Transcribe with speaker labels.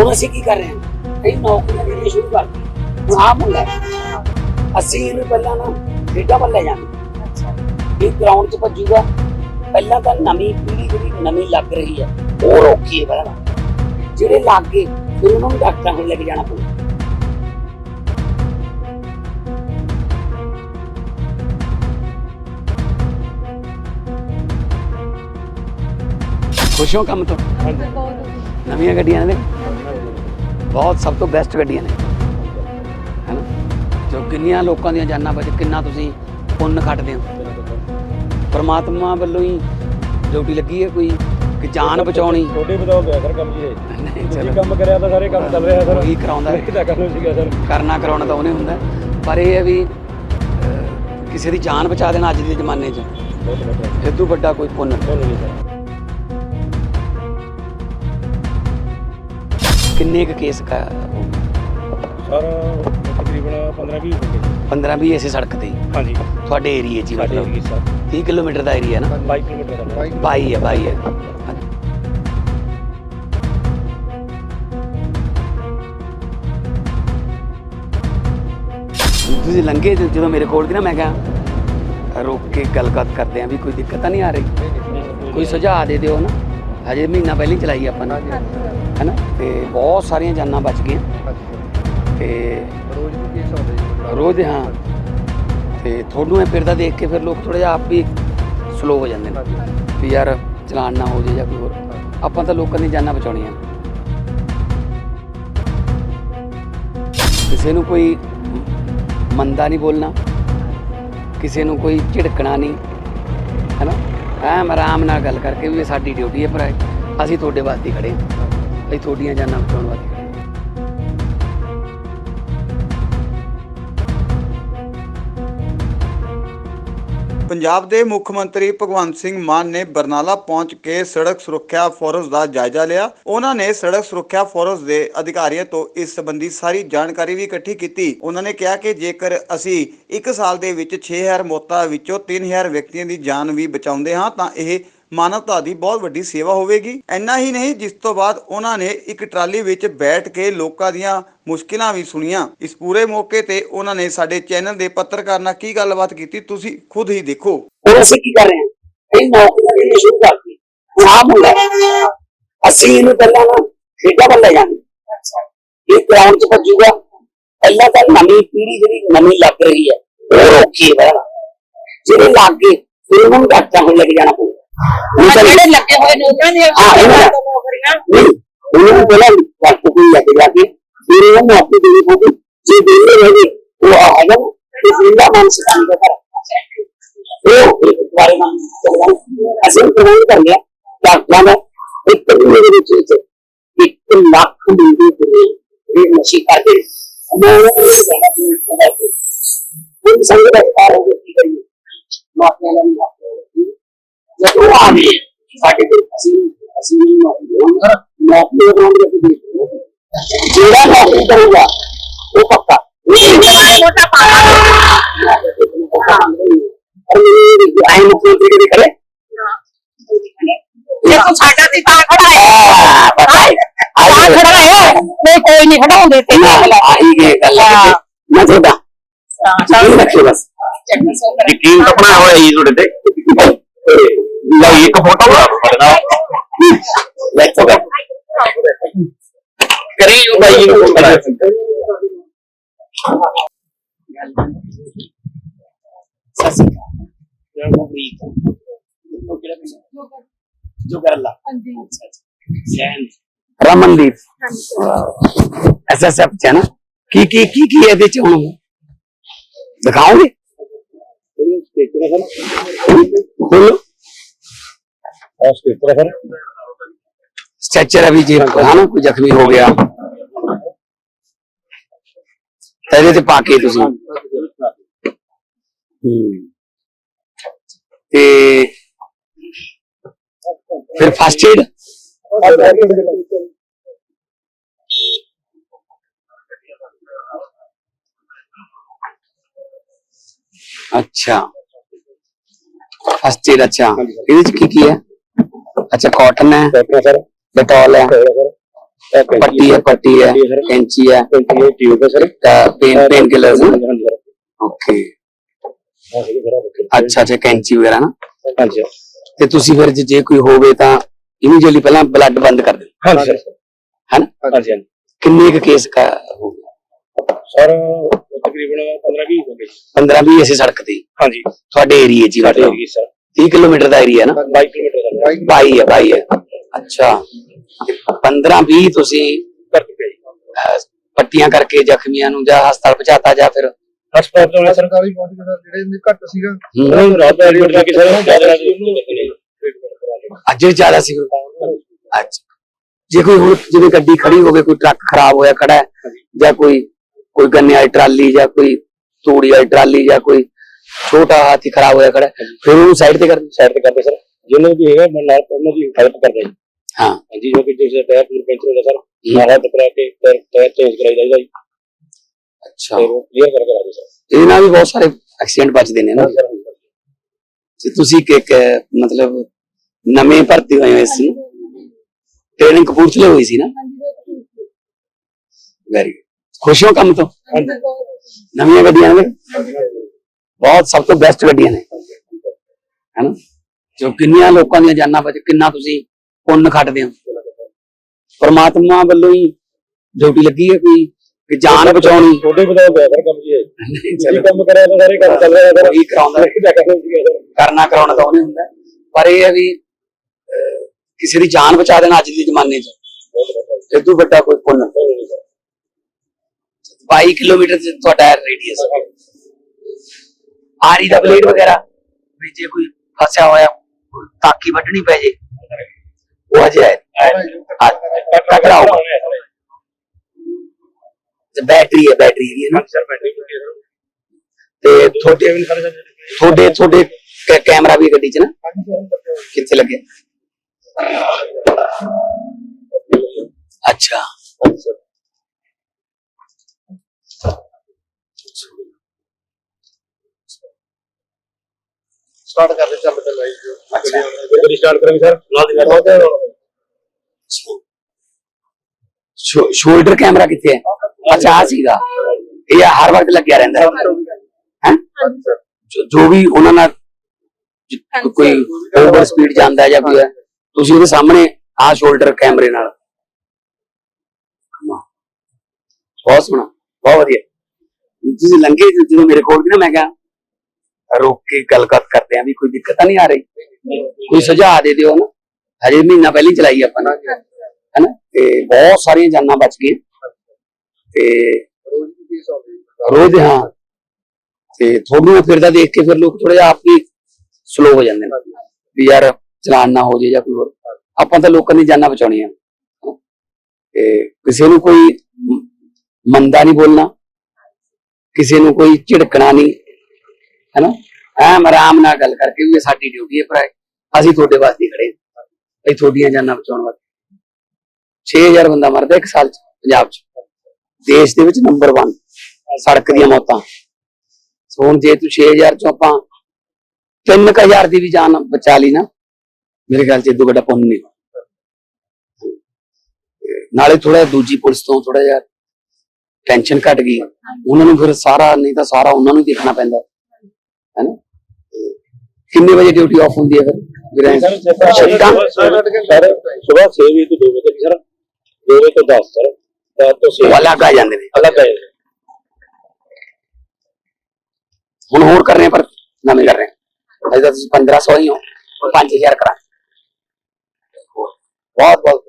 Speaker 1: ਹੁਣ ਅਸੀਂ ਕੀ ਕਰ ਰਹੇ ਹਾਂ ਇਹ ਨੌਕਰੀਆਂ ਜਿਹੜੀਆਂ ਸ਼ੁਰੂ ਕਰ ਦਿੱਤੀਆਂ ਹੁਣ ਆਹ ਮੁੰਡਾ ਹੈ। ਅਸੀਂ ਇਹਨੂੰ ਪਹਿਲਾਂ ਨਾ ਖੇਡਾਂ ਵੱਲ ਲੈ ਜਾਂਦੇ
Speaker 2: ਅੱਛਾ
Speaker 1: ਇਹ ਗਰਾਊਂਡ 'ਚ ਭੱਜੂਗਾ ਪਹਿਲਾਂ ਤਾਂ ਨਵੀਂ ਪੀੜ੍ਹੀ ਜਿਹੜੀ ਨਵੀਂ ਲੱਗ ਰਹੀ ਹੈ ਉਹ ਰੋਕੀ ਹੈ ਪਹਿਲਾਂ ਜਿਹੜੇ ਲੱਗ ਗਏ ਫਿਰ ਉਹਨਾਂ ਨੂੰ ਡਾਕਟਰਾਂ ਕੋਲ ਲੈ ਕੇ ਜਾਣਾ ਪਊ ਖੁਸ਼ ਹੋ ਕੰਮ ਤੋਂ
Speaker 2: ਬਹੁਤ
Speaker 1: ਨਵੀਆਂ ਗੱਡੀਆਂ ਨੇ ਬਹੁਤ ਸਭ ਤੋਂ ਬੈਸਟ ਗੱਡੀਆਂ ਨੇ। ਹੈਨਾ ਜੋ ਕਿੰਨੀਆਂ ਲੋਕਾਂ ਦੀਆਂ ਜਾਨਾਂ ਬਚ ਕਿੰਨਾ ਤੁਸੀਂ ਪੁੰਨ ਕੱਟਦੇ ਹੋ। ਪਰਮਾਤਮਾ ਵੱਲੋਂ ਹੀ ਡਿਊਟੀ ਲੱਗੀ ਹੈ ਕੋਈ ਕਿ ਜਾਨ ਬਚਾਉਣੀ।
Speaker 3: ਛੋਟੇ ਬਤਾਓ ਗਿਆ ਸਰ ਕੰਮ ਜੀ ਇਹ।
Speaker 1: ਨਹੀਂ ਚਲੋ।
Speaker 3: ਕੰਮ ਕਰਿਆ ਤਾਂ ਸਾਰੇ ਕੰਮ ਚੱਲ ਰਿਹਾ ਸਰ।
Speaker 1: ਉਹੀ ਕਰਾਉਂਦਾ। ਹੈ।
Speaker 3: ਕਿਹਦਾ ਕੰਮ ਸੀਗਾ ਸਰ।
Speaker 1: ਕਰਨਾ ਕਰਾਉਣਾ ਤਾਂ ਉਹਨੇ ਹੁੰਦਾ। ਹੈ। ਪਰ ਇਹ ਹੈ ਵੀ ਕਿਸੇ ਦੀ ਜਾਨ ਬਚਾ ਦੇਣਾ ਅੱਜ ਦੇ ਜ਼ਮਾਨੇ 'ਚ।
Speaker 3: ਬਹੁਤ ਵੱਡਾ
Speaker 1: ਇਹ ਤੋਂ ਵੱਡਾ ਕੋਈ ਪੁੰਨ। ਨਹੀਂ
Speaker 3: ਸਰ।
Speaker 1: ਕਿੰਨੇ ਕੁ ਕੇਸ ਕਾ
Speaker 3: ਸਰ ਤਕਰੀਬਨ 15 20 ਹੋ ਗਏ।
Speaker 1: 15 20 ਇਸੇ ਸੜਕ ਤੇ? ਹੀ,
Speaker 3: ਹਾਂਜੀ।
Speaker 1: ਤੁਹਾਡੇ ਏਰੀਏ 'ਚ ਹੀ
Speaker 3: ਸਾਡੇ
Speaker 1: ਮਤਲਬ?
Speaker 3: ਏਰੀਏ ਸਰ।
Speaker 1: 30 ਕਿਲੋਮੀਟਰ ਦਾ ਏਰੀਆ ਨਾ?
Speaker 3: 22 ਕਿਲੋਮੀਟਰ ਦਾ।
Speaker 1: 22 ਹੈ 22 ਹੈ। ਤੁਸੀਂ ਲੰਘੇ ਤੇ ਜਦੋਂ ਮੇਰੇ ਕੋਲ ਦੀ ਨਾ ਮੈਂ ਕਿਹਾ ਰੋਕ ਕੇ ਗੱਲਬਾਤ ਕਰਦੇ ਆਂ ਵੀ ਕੋਈ ਦਿੱਕਤ ਤਾਂ ਨਹੀਂ ਆ ਰਹੀ? ਕੋਈ ਸੁਝਾਅ ਦੇ ਦਿਓ ਨਾ। ਹਜੇ ਮਹੀਨਾ ਪਹਿਲਾਂ ਹੀ ਚਲਾਈ ਆਪਾਂ ਨੇ। ਹੈਨਾ? ਤੇ ਬਹੁਤ ਸਾਰੀਆਂ ਜਾਨਾਂ ਬਚ ਗਈਆਂ। ਤੇ
Speaker 4: ਰੋਜ਼ ਨੂੰ ਕੇਸ ਆਉਂਦੇ ਜੀ
Speaker 1: ਰੋਜ਼, ਹਾਂ। ਤੇ ਤੁਹਾਨੂੰ ਇਹ ਫਿਰਦਾ ਦੇਖ ਕੇ ਫਿਰ ਲੋਕ ਥੋੜਾ ਜਿਹਾ ਆਪ ਵੀ ਸਲੋ ਹੋ ਜਾਂਦੇ ਨੇ। ਵੀ ਯਾਰ ਚਲਾਨ ਨਾ ਹੋ ਜੇ ਜਾਂ ਕੋਈ ਹੋਰ। ਆਪਾਂ ਤਾਂ ਲੋਕਾਂ ਦੀਆਂ ਜਾਨਾਂ ਬਚਾਉਣੀਆਂ। ਕਿਸੇ ਨੂੰ ਕੋਈ ਮੰਦਾ ਨਹੀਂ ਬੋਲਣਾ। ਕਿਸੇ ਨੂੰ ਕੋਈ ਝਿੜਕਣਾ ਨਹੀਂ। ਹੈਨਾ? ਐਮ ਆਰਾਮ ਨਾਲ ਗੱਲ ਕਰਕੇ ਵੀ ਇਹ ਸਾਡੀ ਡਿਊਟੀ ਹੈ ਭਰਾ। ਅਸੀਂ ਤੁਹਾਡੇ ਵਾਸਤੇ ਹੀ ਖੜੇ ਹਾਂ। ਅਸੀਂ ਤੁਹਾਡੀਆਂ ਜਾਨਾਂ ਬਚਾਉਣ ਵਾਸਤੇ
Speaker 5: ਪੰਜਾਬ ਦੇ ਮੁੱਖ ਮੰਤਰੀ ਭਗਵੰਤ ਸਿੰਘ ਮਾਨ ਨੇ ਬਰਨਾਲਾ ਪਹੁੰਚ ਕੇ ਸੜਕ ਸੁਰੱਖਿਆ ਫੋਰਸ ਦਾ ਜਾਇਜ਼ਾ ਲਿਆ। ਉਹਨਾਂ ਨੇ ਸੜਕ ਸੁਰੱਖਿਆ ਫੋਰਸ ਦੇ ਅਧਿਕਾਰੀਆਂ ਤੋਂ ਇਸ ਸੰਬੰਧੀ ਸਾਰੀ ਜਾਣਕਾਰੀ ਵੀ ਇਕੱਠੀ ਕੀਤੀ। ਉਹਨਾਂ ਨੇ ਕਿਹਾ ਕਿ ਜੇਕਰ ਅਸੀਂ 1 ਸਾਲ ਦੇ ਵਿੱਚ 6000 ਮੌਤਾਂ ਵਿੱਚੋਂ 3000 ਵਿਅਕਤੀਆਂ ਦੀ ਜਾਨ ਵੀ ਬਚਾਉਂਦੇ ਹਾਂ, ਤਾਂ ਇਹ ਮਾਨਵਤਾ ਦੀ ਬਹੁਤ ਵੱਡੀ ਸੇਵਾ ਹੋਵੇਗੀ। ਇੰਨਾ ਹੀ ਨਹੀਂ, ਜਿਸ ਤੋਂ ਬਾਅਦ ਉਹਨਾਂ ਨੇ ਇੱਕ ਟਰਾਲੀ ਵਿੱਚ ਬੈਠ ਕੇ ਲੋਕਾਂ ਦੀਆਂ ਮੁਸ਼ਕਿਲਾਂ ਵੀ ਸੁਣੀਆਂ। ਇਸ ਪੂਰੇ ਮੌਕੇ ਤੇ ਉਹਨਾਂ ਨੇ ਸਾਡੇ ਚੈਨਲ ਦੇ ਪੱਤਰਕਾਰ ਨਾਲ ਕੀ ਗੱਲਬਾਤ ਕੀਤੀ, ਤੁਸੀਂ ਖੁਦ ਹੀ ਦੇਖੋ।
Speaker 1: ਹੁਣ ਅਸੀਂ ਕੀ ਕਰ ਰਹੇ ਹਾਂ? ਇਹ ਨੌਕਰੀਆਂ ਜਿਹੜੀਆਂ ਸ਼ੁਰੂ ਕਰ ਦਿੱਤੀਆਂ ਹੁਣ ਅਸੀਂ ਇਹਨੂੰ ਪਹਿਲਾਂ ਨਾ ਖੇਡਾਂ ਵੱਲ ਲੈ ਜਾਂਦੇ ਇਹ ਗਰਾਊਂਡ 'ਚ ਭੱਜੂਗਾ। ਪਹਿਲਾਂ ਤਾਂ ਨਵੀਂ ਪੀੜ੍ਹੀ ਜਿਹੜੀ ਨਵੀਂ ਲੱਗ ਰਹੀ ਹੈ, ਉਹ ਰੋਕੀ ਹੈ ਪਹਿਲਾਂ। ਜਿਹੜੇ ਲੱਗ ਫਿਰ ਉਹਨਾਂ ਨੂੰ ਡਾਕਟਰਾਂ ਕੋਲ ਜਾਣਾ ਪਊਗਾ। ਤਾਂ
Speaker 2: ਜਿਹੜੇ ਲੱਗੇ ਹੋਏ ਨੇ ਉਹਨਾਂ ਦੇ
Speaker 1: ਹਾਂ, ਇਹਨਾਂ ਦਾ।
Speaker 2: ਨੌਕਰੀਆਂ
Speaker 1: ਉਹਨਾਂ ਨੂੰ ਪਹਿਲਾਂ ਡਾਕਟਰ ਕੋਲ ਲੈ ਕੇ ਜਾ ਕੇ ਫਿਰ ਉਹਨਾਂ ਨੂੰ ਆਪਣੀ ਦੇਣੀ ਪਊਗੀ ਜੇ ਦੇਣੀ ਰਹੇਗੀ ਉਹ ਆ ਜਾਣ ਤੇ ਜ਼ਿੰਦਾ ਮਨ ਸਿਕਾਂਗ ਦਾ ਕਰ ਉਹ ਇੱਕ ਨਾਲ ਚੱਲਣਾ ਅਸੀਂ ਪ੍ਰਬੰਧ ਕਰ ਲਿਆ ਡਾਕਟਰਾਂ ਦਾ ਇੱਕ ਮਹੀਨੇ ਦੇ ਵਿੱਚ ਵਿੱਚ ਇੱਕ ਲੱਖ ਬੰਦੇ ਦੇ ਇਹ ਨਸ਼ੀ ਕਰਦੇ ਨੇ। ਉਹਨਾਂ ਨੂੰ ਉਹ ਸੰਗਤ ਜਦੋਂ ਉਹ ਆ ਗਏ ਸਾਡੇ ਕੋਲ ਅਸੀਂ ਅਸੀਂ ਨਹੀਂ ਨੌਕਰੀ ਨੌਕਰੀ ਹੋਣ ਦੇ ਜਿਹੜਾ ਨੌਕਰੀ ਕਰੂਗਾ ਉਹ ਪੱਕਾ
Speaker 2: ਛੋਟਾ ਪਾਣਾ
Speaker 1: ਆਈ ਮੁੱਖ ਮੰਤਰੀ ਕਦੇ ਕਰੇ
Speaker 2: ਜੇ ਤੂੰ ਸਾਡਾ ਤੇ ਤਾਂ ਖੜਾ ਹੈ ਤਾਂ ਖੜਾ ਹੈ
Speaker 6: ਲਓ ਇੱਕ ਫੋਟੋ ਬਣਾ
Speaker 1: ਲੈਟੋ ਗਾ
Speaker 6: ਕਰੀ ਉਹ ਬਾਈ ਨੂੰ ਕਰਾ
Speaker 1: ਸਸੀ ਜੋ ਕਰ ਲਾ ਰਮਨਦੀਪ। ਐਸਐਸਐਫ ਚ ਹੈ ਨਾ? ਕੀ ਕੀ ਕੀ ਕੀ ਇਹਦੇ ਚ ਹੁਣ? ਦਿਖਾਓਗੇ? ਬੋਲੋ
Speaker 3: ਆ ਸਟੇਟਰ ਸਰ
Speaker 1: स्ट्रक्चर अभी जी है ना कोई जख्मी हो गया ਇਹਦੇ ਤੇ ਪਾ ਕੇ ਤੁਸੀਂ ਹੂੰ ਤੇ ਫਿਰ ਫਸਟ ਏਡ ਅੱਛਾ ਫਸਟ ਏਡ ਅੱਛਾ ਇਹਦੇ ਚ ਕੀ ਕੀ
Speaker 3: ਸਰ
Speaker 1: ਡਟੋਲ ਹੈ।
Speaker 3: ਸਰ
Speaker 1: ਪੱਟੀ ਹੈ ਪੱਟੀ ਹੈ ਕੈਂਚੀ ਹੈ।
Speaker 6: ਟਿਊਬ ਹੈ ਸਰ
Speaker 1: ਪੇਨ ਪੇਨ ਕਿਲਰਸ
Speaker 6: ਹਾਂਜੀ ਸਰ
Speaker 1: ਓਕੇ
Speaker 6: ਹਾਂਜੀ ਸਰ
Speaker 1: ਅੱਛਾ ਅੱਛਾ ਕੈਂਚੀ ਵਗੈਰਾ ਨਾ?
Speaker 6: ਹਾਂਜੀ
Speaker 1: ਤੇ ਤੁਸੀਂ ਫਿਰ ਜੇ- ਜੇ ਕੋਈ ਹੋਵੇ ਤਾਂ ਇਮੀਡੀਏਟਲੀ ਪਹਿਲਾਂ ਬਲੱਡ ਬੰਦ ਕਰ ਦਿਓ।
Speaker 6: ਹਾਂਜੀ ਸਰ
Speaker 1: ਹਨ?
Speaker 6: ਹਾਂਜੀ ਹਾਂਜੀ।
Speaker 1: ਕਿੰਨੇ ਕੁ ਕੇਸ ਕਾ ਹੋ ਗਏ?
Speaker 6: ਸਰ ਤਕਰੀਬਨ 15 20 ਹੋ ਗਏ।
Speaker 1: 15 20 ਐਸੀ ਸੜਕ ਤੇ। ਹੀ।
Speaker 6: ਹਾਂਜੀ।
Speaker 1: ਤੁਹਾਡੇ ਏਰੀਏ 'ਚ ਹੀ
Speaker 6: ਸਾਡੇ
Speaker 1: ਮਤਲਬ?
Speaker 6: ਏਰੀਏ ਸਰ
Speaker 1: 30 ਕਿਲੋਮੀਟਰ ਦਾ ਏਰੀਆ ਨਾ?
Speaker 6: 22 ਕਿਲੋਮੀਟਰ ਦਾ। ਸਰ
Speaker 1: ਬਾਈ ਹੈ। ਬਾਈ ਹੈ। ਅੱਛਾ। 15 20 ਤੁਸੀਂ
Speaker 6: ਕਰ ਚੁੱਕੇ ਜੀ।
Speaker 1: ਅਹ, ਪੱਟੀਆਂ ਕਰਕੇ ਜ਼ਖਮੀਆਂ ਨੂੰ ਜਾਂ ਹਸਪਤਾਲ ਪਹੁੰਚਾਤਾ ਜਾਂ ਫਿਰ?
Speaker 6: ਹਸਪਤਾਲ ਤੋਂ ਸਰ
Speaker 4: ਸਰਕਾਰੀ ਪਹੁੰਚ ਕੇ ਸਰ ਜਿਹੜੇ ਇਹਨੇ ਘੱਟ ਸੀਗਾ।
Speaker 1: ਹਮ,
Speaker 6: ਉਹਨਾਂ ਨੂੰ ਰਾਤ ਦਾ ਐਡਮਿਟ ਕਰਕੇ ਸਰ ਉਹਨੂੰ ਜ਼ਿਆਦਾ ਰਾਤ ਨੂੰ ਟ੍ਰੀਟਮੈਂਟ ਕਰਾ ਲਿਆ
Speaker 1: ਅੱਜ ਵੀ ਜ਼ਿਆਦਾ ਸੀ। ਅੱਛਾ। ਜੇ ਕੋਈ ਹੁਣ ਜਿਵੇਂ ਗੱਡੀ ਖੜੀ ਹੋਵੇ ਕੋਈ ਟਰੱਕ ਖਰਾਬ ਹੋਇਆ ਖੜਾ ਹੈ ਜਾਂ ਕੋਈ ਕੋਈ ਗੰਨੇ ਵਾਲੀ ਟਰਾਲੀ ਜਾਂ ਕੋਈ ਤੂੜੀ ਵਾਲੀ ਟਰਾਲੀ ਜਾਂ ਕੋਈ ਛੋਟਾ ਹਾਥੀ ਖਰਾਬ ਹੋਇਆ ਖੜਾ। ਹੈ, ਫਿਰ ਉਹਨੂੰ ਸਾਈਡ ਤੇ ਕਰ
Speaker 6: ਸਾਈਡ ਤੇ ਕਰਦੇ ਸਰ। ਜਿਹਨੂੰ ਵੀ ਹੈਗਾ ਮੈਂ ਨਾਲ ਉਹਨਾਂ ਦੀ ਹੈਲਪ ਕਰਦਾ। ਜੀ
Speaker 1: ਹਾਂ।
Speaker 6: ਹਾਂਜੀ ਜੋ ਕਿ ਜਿਸ ਟਾਇਰ ਪੂਰ ਪੈਂਚਰ ਹੁੰਦਾ ਸਰ। ਨਾਲ ਹੱਥ ਕਰਾ ਕੇ ਟਾਇਰ ਟਾਇਰ ਚੇਂਜ ਕਰਾਈ ਜਾਈਦਾ ਜੀ।
Speaker 1: ਅੱਛਾ।
Speaker 6: ਫਿਰ ਉਹ ਕਲੀਅਰ ਕਰਕੇ ਲਾ ਦਿਓ ਸਰ।
Speaker 1: ਇਹਦੇ ਨਾਲ ਵੀ ਬਹੁਤ ਸਾਰੇ ਐਕਸੀਡੈਂਟ ਬਚਦੇ ਨੇ ਨਾ ਤੇ ਤੁਸੀਂ ਕਿ ਕਿ ਮਤਲਬ ਨਵੇਂ ਭਰਤੀ ਹੋਏ ਹੋਏ ਸੀ। ਟ੍ਰੇਨਿੰਗ ਕਪੂਰਥਲੇ ਹੋਈ ਸੀ ਨਾ? ਵੈਰੀ ਖੁਸ਼ ਹੋ ਕੰਮ ਤੋਂ? ਨਵੀਆਂ ਗੱਡੀਆਂ ਨੇ ਬਹੁਤ ਸਭ ਤੋਂ ਬੈਸਟ ਗੱਡੀਆਂ ਨੇ। ਹੈਨਾ? ਜੋ ਕਿੰਨੀਆਂ ਲੋਕਾਂ ਦੀਆਂ ਜਾਨਾਂ ਬਚ ਕਿੰਨਾ ਤੁਸੀਂ ਪੁੰਨ ਖੱਟਦੇ ਹੋ। ਪਰਮਾਤਮਾ ਵੱਲੋਂ ਹੀ ਡਿਊਟੀ ਲੱਗੀ ਹੈ ਕੋਈ ਕਿ ਜਾਨ ਬਚਾਉਣੀ
Speaker 6: ਤੁਹਾਡੇ ਬਤਾਓ ਗਿਆ ਸਰ ਕੰਮ ਜੀ
Speaker 1: ਚਲੋ।
Speaker 6: ਕੰਮ ਕਰਿਆ ਤਾਂ ਸਾਰੇ ਕੰਮ ਚੱਲ ਰਿਹਾ
Speaker 1: ਉਹੀ ਕਰਾਉਂਦਾ ਕਰਨਾ ਕਰਾਉਣਾ ਤਾਂ ਉਹਨੇ ਹੁੰਦਾ। ਹੈ। ਪਰ ਇਹ ਹੈ ਵੀ ਕਿਸੇ ਦੀ ਜਾਨ ਬਚਾ ਦੇਣਾ ਅੱਜ ਦੇ ਜ਼ਮਾਨੇ 'ਚ। ਇਹ ਤੋਂ ਵੱਡਾ ਕੋਈ ਪੁੰਨ। ਨਹੀਂ। 22 ਕਿਲੋਮੀਟਰ ਤੁਹਾਡਾ ਰੇਡੀਅਸ ਆਰੀ ਦਾ ਬਲੇਡ ਵਗੈਰਾ ਵੀ ਜੇ ਕੋਈ ਫਸਿਆ ਹੋਇਆ ਕੋਈ ਤਾਕੀ ਵੱਢਣੀ ਪੈ ਜੇ ਉਹ ਅਜੇ ਹੈ ਤਕੜਾ ਹੋਊਗਾ ਤੇ ਬੈਟਰੀ ਹੈ ਬੈਟਰੀ ਦੀ ਹੈ ਨਾ
Speaker 6: ਸਰ ਬੈਠੇ ਹੋ ਗਏ
Speaker 1: ਤੇ ਤੁਹਾਡੇ
Speaker 6: ਵੀ ਸਾਰੇ ਸਰ
Speaker 1: ਤੁਹਾਡੇ ਤੁਹਾਡੇ ਕੈ- ਕੈਮਰਾ ਵੀ ਗੱਡੀ 'ਚ ਨਾ ਕਿੱਥੇ ਲੱਗਿਆ ਅੱਛਾ
Speaker 4: ਸਟਾਰਟ ਕਰਦੇ ਚੱਲ ਪਏ ਲਾਈਵ
Speaker 1: ਅੱਛਾ।
Speaker 6: ਗੱਡੀ ਸਟਾਰਟ ਕਰਾਂਗੇ ਸਰ ਨਾਲ ਦੀ
Speaker 1: ਸ਼ੋਲਡਰ ਕੈਮਰਾ ਕਿੱਥੇ ਹੈ? ਅੱਛਾ ਆ ਸੀਗਾ। ਇਹ ਹਰ ਵਕਤ ਲੱਗਿਆ ਰਹਿੰਦਾ ਹੈ। ਹੈਂ? ਜੋ- ਜੋ ਵੀ ਉਹਨਾਂ ਨਾਲ ਜ- ਕੋਈ ਓਵਰ ਸਪੀਡ ਜਾਂਦਾ ਜਾਂ ਕੋਈ ਤੁਸੀਂ ਉਹਦੇ ਸਾਹਮਣੇ ਆ ਸ਼ੋਲਡਰ ਕੈਮਰੇ ਨਾਲ। ਬਹੁਤ ਸੋਹਣਾ। ਬਹੁਤ ਵਧੀਆ। ਤੁਸੀਂ ਜ- ਜਦੋਂ ਮੇਰੇ ਕੋਲ ਵੀ ਨਾ ਮੈਂ ਕਿਹਾ ਰੋਕ ਕੇ ਗੱਲਬਾਤ ਕਰਦੇ ਆਂ ਵੀ ਕੋਈ ਦਿੱਕਤ ਤਾਂ ਨਹੀਂ ਆ ਰਹੀ? ਕੋਈ ਸੁਝਾਅ ਦੇ ਦਿਓ ਨਾ। ਹਜੇ ਮਹੀਨਾ ਪਹਿਲਾਂ ਚਲਾਈ ਆਪਾਂ ਨਾ। ਹੈਨਾ? ਤੇ ਬਹੁਤ ਸਾਰੀਆਂ ਜਾਨਾਂ ਬਚ ਗਈਆਂ। ਤੇ
Speaker 4: ਰੋਜ਼
Speaker 1: ਹਾਂ ਤੇ ਤੁਹਾਨੂੰ ਫਿਰਦਾ ਦੇਖ ਕੇ ਫਿਰ ਲੋਕ ਥੋੜਾ ਜਿਹਾ ਆਪ ਵੀ ਸਲੋ ਹੋ ਜਾਂਦੇ ਨੇ। ਵੀ ਯਾਰ ਚਲਾਨ ਨਾ ਹੋ ਜੇ ਜਾਂ ਕੋਈ ਹੋਰ। ਆਪਾਂ ਤਾਂ ਲੋਕਾਂ ਦੀ ਜਾਨਾਂ ਬਚਾਉਣੀਆਂ। ਤੇ ਕਿਸੇ ਨੂੰ ਕੋਈ ਮੰਦਾ ਨਹੀਂ ਬੋਲਣਾ। ਕਿਸੇ ਨੂੰ ਕੋਈ ਝਿੜਕਣਾ ਨਹੀਂ। ਹੈਨਾ? ਐਮ ਆਰਾਮ ਨਾਲ ਗੱਲ ਕਰਕੇ ਵੀ ਇਹ ਸਾਡੀ ਡਿਊਟੀ ਹੈ ਭਰਾ ਅਸੀਂ ਤੁਹਾਡੇ ਵਾਸਤੇ ਹੀ ਖੜੇ ਹਾਂ। ਅਸੀਂ ਤੁਹਾਡੀਆਂ ਜਾਨਾਂ ਬਚਾਉਣ ਵਾਸਤੇ। 6000 ਬੰਦਾ ਮਰਦਾ ਇੱਕ ਸਾਲ ਚ, ਪੰਜਾਬ ਚ। ਦੇਸ਼ ਦੇ ਵਿੱਚ ਨੰਬਰ 1 ਸੜਕ ਦੀਆਂ ਮੌਤਾਂ। ਹੁਣ ਜੇ ਤੂੰ 6000 ਚੋਂ ਆਪਾਂ 3000 ਦੀ ਵੀ ਜਾਨ ਬਚਾ ਲਈ ਨਾ, ਮੇਰੇ ਖਿਆਲ ਚ ਇਦੋਂ ਵੱਡਾ ਪੁੰਨ ਨਹੀਂ ਨਾਲੇ ਥੋੜਾ ਦੂਜੀ ਪੁਲਿਸ ਤੋਂ ਥੋੜਾ ਜਿਹਾ ਟੈਨਸ਼ਨ ਘਟ ਗਈ। ਉਹਨਾਂ ਨੂੰ ਫਿਰ ਸਾਰਾ, ਨਹੀਂ ਤਾਂ ਸਾਰਾ ਉਹਨਾਂ ਨੂੰ ਦੇਖਣਾ ਪੈਂਦਾ। ਹੈਨਾ ਕਿੰਨੇ ਵਜੇ ਡਿਊਟੀ ਆਫ ਹੁੰਦੀ ਹੈ ਫਿਰ ਵੀਰੇ
Speaker 6: ਸਰ
Speaker 1: ਸ਼ਿਫਟਾਂ?
Speaker 6: ਸਰ ਸਵੇਰ 6 ਵਜੇ ਤੋਂ 2 ਵਜੇ ਤੱਕ ਸਰ 2 ਵਜੇ ਤੋਂ 10 ਸਰ 10 ਤੋਂ 6
Speaker 1: ਉਹ ਅਲੱਗ ਆ ਜਾਂਦੇ ਨੇ
Speaker 6: ਅਲੱਗ ਹੈ
Speaker 1: ਹੁਣ ਹੋਰ ਕਰ ਰਹੇ ਹਾਂ ਪਰ ਨਵੇਂ ਕਰ ਰਹੇ ਹਾਂ ਅਜੇ ਤਾਂ ਤੁਸੀਂ 1500 ਹੀ ਹੋ 5000 ਕਰਾਂ ਬਹੁਤ ਬਹੁਤ